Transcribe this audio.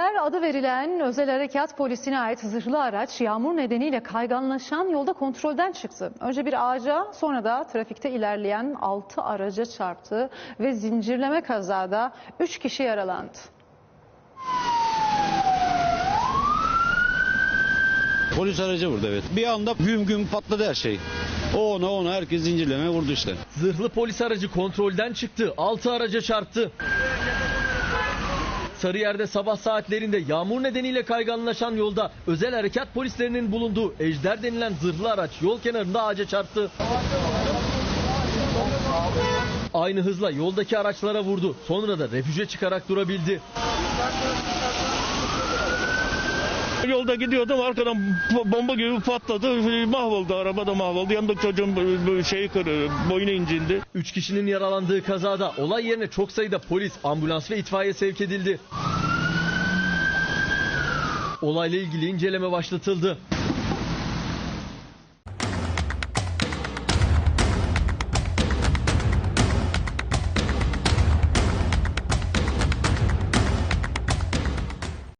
Ejder adı verilen özel harekat polisine ait zırhlı araç yağmur nedeniyle kayganlaşan yolda kontrolden çıktı. Önce bir ağaca sonra da trafikte ilerleyen 6 araca çarptı ve zincirleme kazada 3 kişi yaralandı. Polis aracı vurdu evet. Bir anda güm güm patladı her şey. O ona ona herkes zincirleme vurdu işte. Zırhlı polis aracı kontrolden çıktı. 6 araca çarptı. Sarıyer'de sabah saatlerinde yağmur nedeniyle kayganlaşan yolda özel harekat polislerinin bulunduğu Ejder denilen zırhlı araç yol kenarında ağaca çarptı. Aynı hızla yoldaki araçlara vurdu. Sonra da refüje çıkarak durabildi. Yolda gidiyordum arkadan bo- bomba gibi patladı. Mahvoldu araba da mahvoldu. Yanındaki çocuğun şeyi kırı, boynu incindi. 3 kişinin yaralandığı kazada olay yerine çok sayıda polis, ambulans ve itfaiye sevk edildi. Olayla ilgili inceleme başlatıldı.